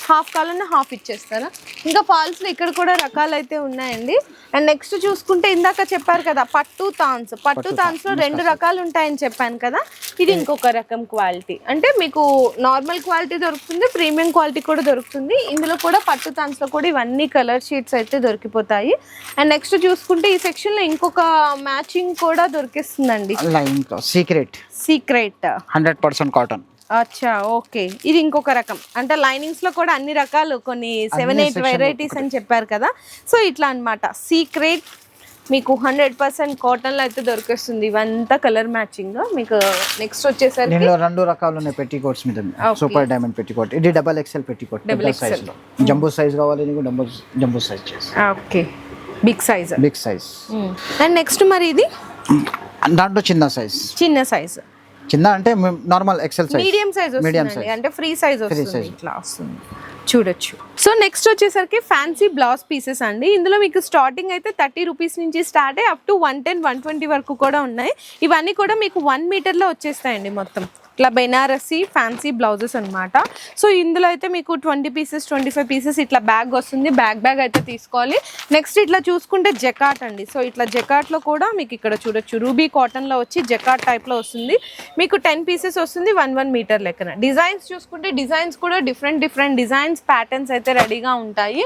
హాఫ్ కావాలన్నా హాఫ్ ఇచ్చేస్తారా? ఇంకా ఫాల్స్లో ఇక్కడ కూడా రకాలు అయితే ఉన్నాయండి. అండ్ నెక్స్ట్ చూసుకుంటే ఇందాక చెప్పారు కదా పట్టు తాన్స్. పట్టు తాన్స్లో రెండు రకాలు ఉంటాయని చెప్పాను కదా. ఇది ఇంకొక రకం క్వాలిటీ. అంటే మీకు నార్మల్ క్వాలిటీ దొరుకుతుంది ప్రీమియం క్వాలిటీ కూడా దొరుకుతుంది. ఇందులో కూడా పట్టు తాన్స్లో కూడా ఇవన్నీ కలర్ షీట్స్ అయితే దొరికిపోతాయి. అండ్ నెక్స్ట్ చూసుకుంటే ఈ సెక్షన్లో ఇంకొక మ్యాచింగ్ కూడా దొరికిస్తుందండి. Line secret. Secret. Hundred percent cotton. అచ్చా ఓకే. ఇది ఇంకొక రకం. అంటే లైనింగ్స్లో కూడా అన్ని రకాలు కొన్ని సెవెన్ ఎయిట్ వెరైటీస్ అని చెప్పారు కదా. సో ఇట్లా అన్నమాట. సీక్రెట్ మీకు హండ్రెడ్ పర్సెంట్ కాటన్లో అయితే దొరికేస్తుంది. ఇవంతా కలర్ మ్యాచింగ్. మీకు నెక్స్ట్ వచ్చేసరికి దీనిలో రెండు రకాలు ఉన్నాయి పెట్టి కోట్స్ మీద సూపర్ డైమండ్ పెట్టి కోట్ ఇది డబల్ ఎక్స్ఎల్ పెట్టి కోట్ పెద్ద సైజ్లో. జంబో సైజ్ కావాలి నీకు jumbo jumbo size okay. Big size. Big size. And next మరి ఇది? దాంట్లో చిన్న సైజ్. చిన్న సైజ్. చిన్న అంటే normal XL size medium size Medium వస్తుంది అంటే ఫ్రీ సైజ్ వస్తుంది. ఇట్లా వస్తుంది. చూడొచ్చు. సో నెక్స్ట్ వచ్చేసరికి ఫ్యాన్సీ బ్లౌజ్ పీసెస్ అండి. ఇందులో మీకు స్టార్టింగ్ అయితే థర్టీ రూపీస్ నుంచి స్టార్ట్ అయ్యి up to one ten one twenty వరకు కూడా ఉన్నాయి. ఇవన్నీ కూడా మీకు వన్ మీటర్లో వచ్చేస్తాయండి మొత్తం. ఇట్లా బెనారసి ఫ్యాన్సీ బ్లౌజెస్ అనమాట సో ఇందులో అయితే మీకు twenty pieces twenty five pieces ఇట్లా బ్యాగ్ వస్తుంది. బ్యాగ్ బ్యాగ్ అయితే తీసుకోవాలి. నెక్స్ట్ ఇట్లా చూసుకుంటే జకాట్ అండి. సో ఇట్లా జకాట్లో కూడా మీకు ఇక్కడ చూడొచ్చు. రూబీ కాటన్లో వచ్చి జకాట్ టైప్లో వస్తుంది. మీకు టెన్ పీసెస్ వస్తుంది వన్ వన్ మీటర్ లెక్కన. డిజైన్స్ చూసుకుంటే డిజైన్స్ కూడా డిఫరెంట్ డిఫరెంట్ డిజైన్స్ ప్యాటర్న్స్ అయితే రెడీగా ఉంటాయి.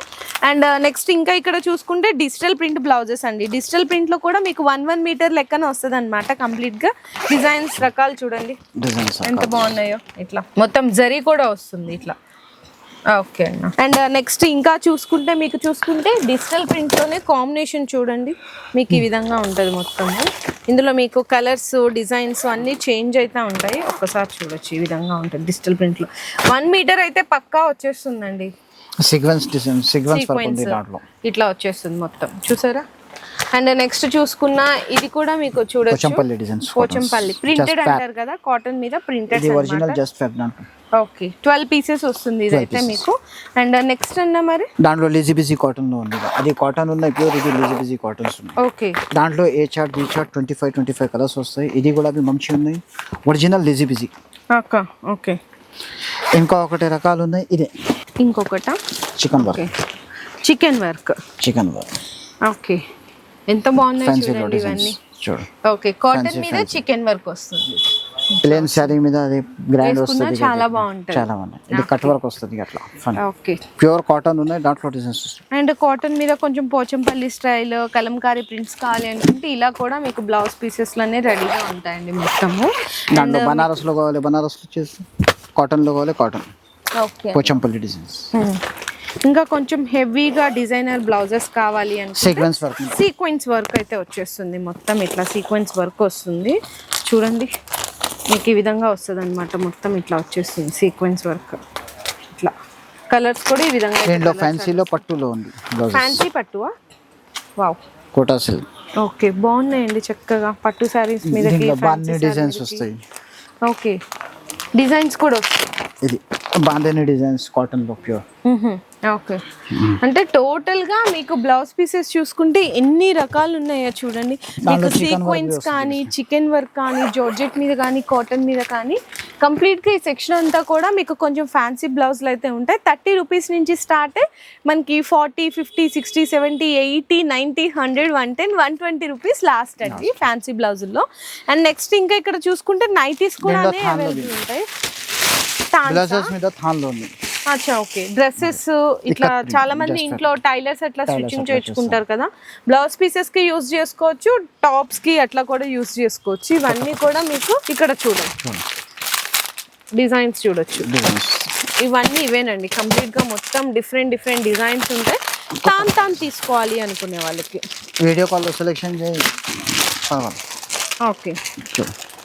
అండ్ uh, నెక్స్ట్ ఇంకా ఇక్కడ చూసుకుంటే డిజిటల్ ప్రింట్ బ్లౌజెస్ అండి. డిజిటల్ ప్రింట్లో కూడా మీకు వన్ వన్ మీటర్ లెక్కన వస్తుంది అనమాట కంప్లీట్గా. డిజైన్స్ రకాలు చూడండి. డిజైన్స్ ఎంత బాగున్నాయో? ఇట్లా. మొత్తం జరీ కూడా వస్తుంది ఇట్లా. ఓకే అన్న. అండ్ నెక్స్ట్ ఇంకా చూసుకుంటే మీకు చూసుకుంటే డిజిటల్ ప్రింట్లోనే కాంబినేషన్ చూడండి. మీకు ఈ విధంగా ఉంటుంది మొత్తము. ఇందులో మీకు కలర్స్ డిజైన్స్ అన్నీ చేంజ్ అయితే ఉంటాయి. ఒక్కసారి చూడొచ్చు ఈ విధంగా ఉంటుంది డిజిటల్ ప్రింట్లో. వన్ మీటర్ అయితే పక్కా వచ్చేస్తుందండి. సీక్వెన్స్ డిజైన్ సీక్వెన్స్ ఇట్లా వచ్చేస్తుంది మొత్తం. చూసారా? అండ్ నెక్స్ట్ చూసుకున్న ఇది కూడా మీకు చూడొచ్చు. పోచంపల్లి డిజైన్స్ పోచంపల్లి. ప్రింటెడ్ అంటారు కదా కాటన్ మీద ప్రింటెడ్ ఒరిజినల్ జస్ట్ ఫ్యాబ్ దాంట్లో. ఓకే ట్వెల్వ్ పీసెస్ వస్తుంది ఇదైతే మీకు. అండ్ నెక్స్ట్ అన్న మరి? దాంట్లో లిజీ బిజీ కాటన్లో ఉంది. అది కాటన్ ఉన్నాయి ప్యూర్ ఇది లిజీ బిజీ కాటన్స్ ఉన్నాయి. ఓకే దాంట్లో A chart B chart twenty five twenty five colours వస్తాయి. ఇది కూడా అవి మంచి ఉన్నాయి. ఒరిజినల్ లిజీ బిజీ అక్క ఓకే ఇంకా ఒకటి రకాలు ఉన్నాయి. ఇదే. ఇంకొకట? Chikan work chikan work chikan work okay ఎంత బాగున్నాయి చూడండి ఇవన్నీ. చూడు. ఓకే కాటన్ మీద చికెన్ వర్క్ వస్తుంది. ప్లేన్ శారీ మీద అది గ్రాండ్ వస్తుంది చాలా బాగుంటుంది. చాలా బాగున్నాయి ఇది కట్ వర్క్ వస్తుంది అట్లా. ఓకే ప్యూర్ కాటన్ ఉన్నాయి దాంట్లో డిజైన్స్ అండ్ కాటన్ మీద కొంచెం పోచంపల్లి స్టైల్ కలంకారీ ప్రింట్స్ కావాలి అనుకుంటే ఇలా కూడా మీకు బ్లౌజ్ పీసెస్లోనే రెడీగా ఉంటాయండి మొత్తము. దాంట్లో బనారస్లో కావాలి బనారస్ వచ్చేసి కాటన్లో కావాలి కాటన్ ఓకే పోచంపల్లి డిజైన్స్. ఇంకా కొంచెం హెవీగా డిజైనర్ బ్లౌజెస్ కావాలి అనుకుంటే సీక్వెన్స్ వర్క్ సీక్వెన్స్ వర్క్ అయితే వచ్చేస్తుంది మొత్తం. ఇట్లా సీక్వెన్స్ వర్క్ వస్తుంది. చూడండి. మీకు ఈ విధంగా వస్తుంది అనమాట మొత్తం ఇట్లా వచ్చేస్తుంది సీక్వెన్స్ వర్క్ ఇట్లా. కలర్స్ కూడా ఈ విధంగా దీంట్లో ఫ్యాన్సీలో పట్టులో ఉంది ఫ్యాన్సీ పట్టువా? వావ్ కోటా సిల్క్ ఓకే బాగున్నాయండి చక్కగా. పట్టు శారీస్ మీద డిజైన్స్ వస్తాయి. ఓకే డిజైన్స్ కూడా వస్తాయి. ఇది బాందేని డిజైన్స్ కాటన్లో ప్యూర్ ఓకే అంటే టోటల్గా మీకు బ్లౌజ్ పీసెస్ చూసుకుంటే ఎన్ని రకాలు ఉన్నాయో చూడండి. మీకు సీక్వెన్స్. కానీ చికెన్ వర్క్ కానీ జార్జెట్ మీద కానీ కాటన్ మీద కానీ కంప్లీట్గా ఈ సెక్షన్ అంతా కూడా మీకు కొంచెం ఫ్యాన్సీ బ్లౌజ్లు అయితే ఉంటాయి. థర్టీ రూపీస్ నుంచి స్టార్ట్ మనకి forty fifty sixty seventy eighty ninety hundred one ten one twenty rupees last అండి ఫ్యాన్సీ బ్లౌజుల్లో అండ్ నెక్స్ట్ ఇంకా ఇక్కడ చూసుకుంటే నైటీస్ కూడా అవైలబుల్ ఉంటాయి? బ్లౌజెస్ మీద ఉంది. అచ్చా ఓకే. డ్రెస్సెస్ ఇట్లా చాలా మంది ఇంట్లో టైలర్స్ అట్లా స్టిచ్చింగ్ చేయించుకుంటారు కదా. బ్లౌజ్ పీసెస్కి యూస్ చేసుకోవచ్చు టాప్స్కి అట్లా కూడా యూస్ చేసుకోవచ్చు. ఇవన్నీ కూడా మీకు ఇక్కడ చూడండి. డిజైన్స్ చూడొచ్చు. ఇవన్నీ ఇవేనండి. కంప్లీట్గా మొత్తం డిఫరెంట్ డిఫరెంట్ డిజైన్స్ ఉంటాయి. తాను తాను తీసుకోవాలి అనుకునే వాళ్ళకి. వీడియో కాల్ సెలెక్షన్ చేయి. ఓకే.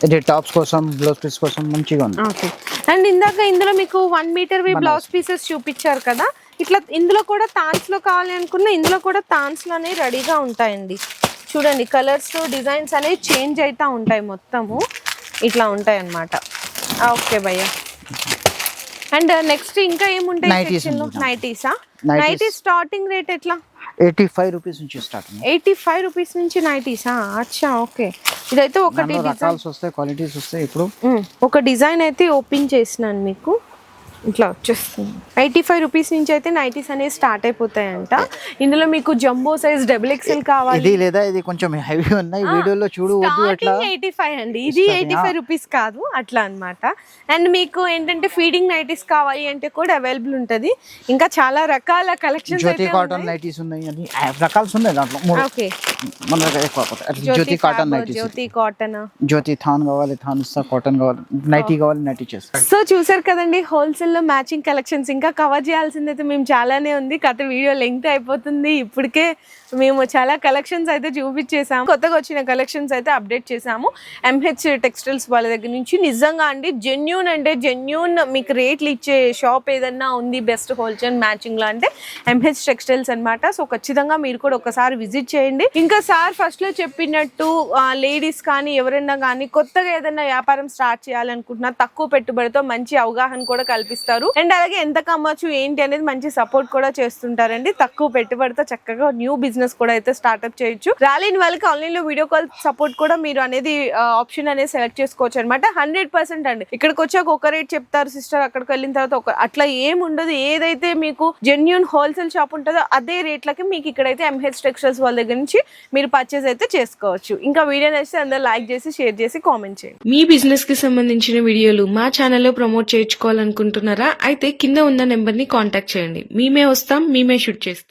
ఇది టాప్స్ కోసం బ్లౌజ్ పీస్ కోసం మంచిగా ఉంది. ఓకే. అండ్ ఇందాక ఇందులో మీకు వన్ మీటర్ వి బ్లౌజ్ పీసెస్ చూపించారు కదా? ఇట్లా ఇందులో కూడా తాన్స్లో కావాలి అనుకున్న ఇందులో కూడా తాన్స్లోనే రెడీగా ఉంటాయండి. చూడండి కలర్స్ డిజైన్స్ అనేవి చేంజ్ అవుతా ఉంటాయి మొత్తము. ఇట్లా ఉంటాయి అన్నమాట ఓకే భయ్య. అండ్ నెక్స్ట్ ఇంకా ఏముంటాయి. నైటీసా Nighties. నైటీ స్టార్టింగ్ రేట్ ఎట్లా? ఎయిటీ ఫైవ్ రూపీస్ నుంచి స్టార్ట్ ఎయిటీ ఫైవ్ రూపీస్ నుంచి నైటీసా అచ్చా ఓకే. ఇదైతే ఒకటి రకాల్స్ వస్తాయి క్వాలిటీస్ వస్తాయి ఇప్పుడు. ఒక డిజైన్ అయితే ఓపెన్ చేసినాను మీకు. ఇట్లా వచ్చేస్తుంది ఎయిటీ ఫైవ్ రూపీస్ నుంచి అయితే నైటీస్ అనేవి స్టార్ట్ అయిపోతాయంట. ఇందులో మీకు జంబో సైజ్ డబుల్ ఎక్స్ఎల్ కావాలి. ఇది లేదా? ఇది కొంచెం హెవీ ఉన్నాయి. వీడియోలో చూడు ఎయిటీ ఫైవ్ అండి. ఇది ఎయిటీ ఫైవ్ రూపీస్ కాదు అట్లా అన్నమాట. అండ్ మీకు ఏంటంటే ఫీడింగ్ నైటీస్ కావాలి అంటే కూడా అవైలబుల్ ఉంటుంది. ఇంకా చాలా రకాల కలెక్షన్స్ జ్యోతి కాటన్ నైటీస్ ఉన్నాయి అని. రకాల్స్ ఉన్నాయి దాంట్లో ఓకే. మన దగ్గర ఎక్కువ Jyothi cotton nighties Jyothi cotton Jyothi than కావాలి థాన్ ఇస్తా కాటన్ కావాలి. నైటీ కావాలి నైటీ చేస్తా. సో చూసారు కదండి హోల్సేల్ లో మ్యాచింగ్ కలెక్షన్స్ ఇంకా కవర్ చేయాల్సింది అయితే మేము చాలానే ఉంది. కథ వీడియో లెంగ్త్ అయిపోతుంది. ఇప్పటికే మేము చాలా కలెక్షన్స్ అయితే చూపించేసాము కొత్తగా వచ్చిన కలెక్షన్స్ అయితే అప్డేట్ చేసాము ఎంహెచ్ టెక్స్టైల్స్ వాళ్ళ దగ్గర నుంచి. నిజంగా అండి జెన్యూన్ అంటే జెన్యూన్ మీకు రేట్లు ఇచ్చే షాప్ ఏదన్నా ఉంది బెస్ట్ హోల్సేల్ మ్యాచింగ్లో అంటే ఎంహెచ్ టెక్స్టైల్స్ అన్నమాట. సో ఖచ్చితంగా మీరు కూడా ఒకసారి విజిట్ చేయండి. ఇంకా సార్ ఫస్ట్లో చెప్పినట్టు లేడీస్ కానీ ఎవరైనా కానీ కొత్తగా ఏదైనా వ్యాపారం స్టార్ట్ చేయాలనుకుంటున్నా తక్కువ పెట్టుబడితో మంచి అవగాహన కూడా కల్పిస్తారు. అండ్ అలాగే ఎంత కమ్మచ్చు ఏంటి అనేది మంచి సపోర్ట్ కూడా చేస్తుంటారండి. తక్కువ పెట్టుబడితో చక్కగా న్యూ బిజినెస్ బిజినెస్ కూడా అయితే స్టార్ట్అప్ చేయొచ్చు. రాలేని వాళ్ళకి ఆన్లైన్లో వీడియో కాల్ సపోర్ట్ కూడా మీరు అనేది ఆప్షన్ అనేది సెలెక్ట్ చేసుకోవచ్చు అనమాట హండ్రెడ్ పర్సెంట్ అండి. ఇక్కడికి వచ్చాక ఒక రేట్ చెప్తారు సిస్టర్ అక్కడికి వెళ్ళిన తర్వాత ఒక అట్లా ఏం ఉండదు. ఏదైతే మీకు జెన్యున్ హోల్సేల్ షాప్ ఉంటుందో అదే రేట్లకి మీకు ఇక్కడైతే ఎంహెచ్ టెక్స్టైల్స్ వాళ్ళ దగ్గర నుంచి మీరు పర్చేస్ అయితే చేసుకోవచ్చు. ఇంకా వీడియో నచ్చితే అందరూ లైక్ చేసి షేర్ చేసి కామెంట్ చేయండి. మీ బిజినెస్కి సంబంధించిన వీడియోలు మా ఛానల్లో ప్రమోట్ చేయించుకోవాలనుకుంటున్నారా? అయితే కింద ఉన్న నెంబర్ని కాంటాక్ట్ చేయండి. మేమే వస్తాం మేమే షూట్ చేస్తాం.